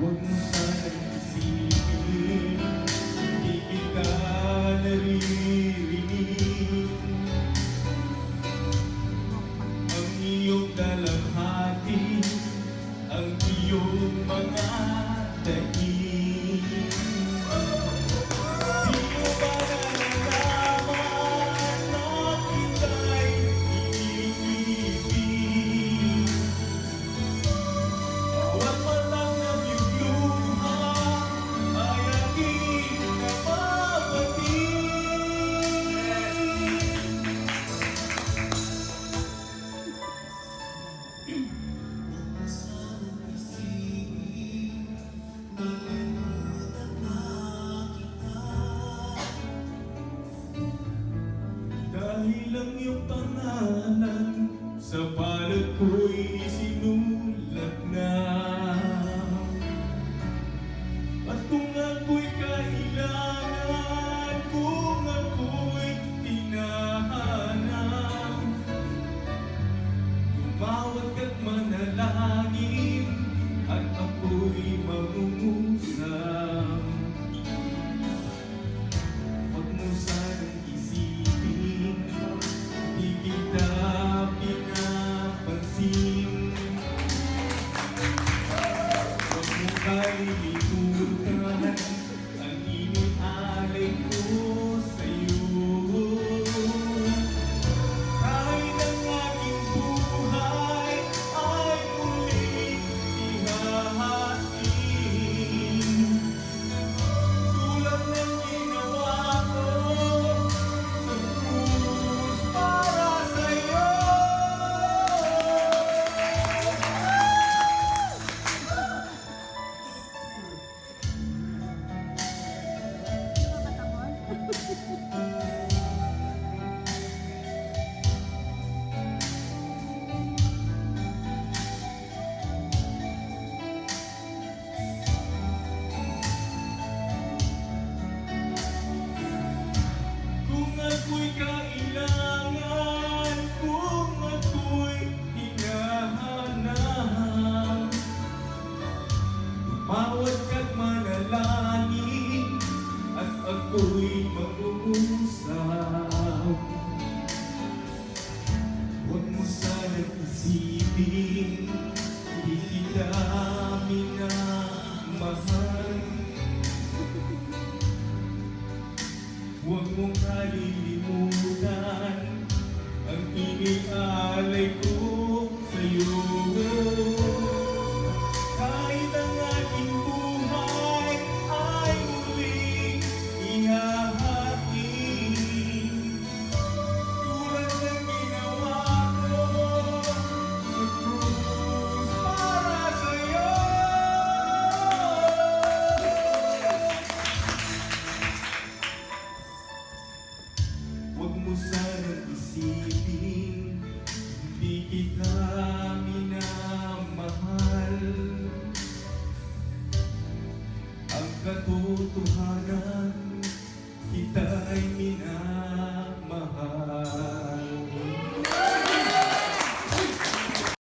wouldn't ako'y mangungusap Huwag mo sanang isipin Di kita pinapansin. Huwag mo kalimit hindi, hindi kita minamahal Huwag mong kalilimutan. mo sanang isipin minamahal. Ang katotohanan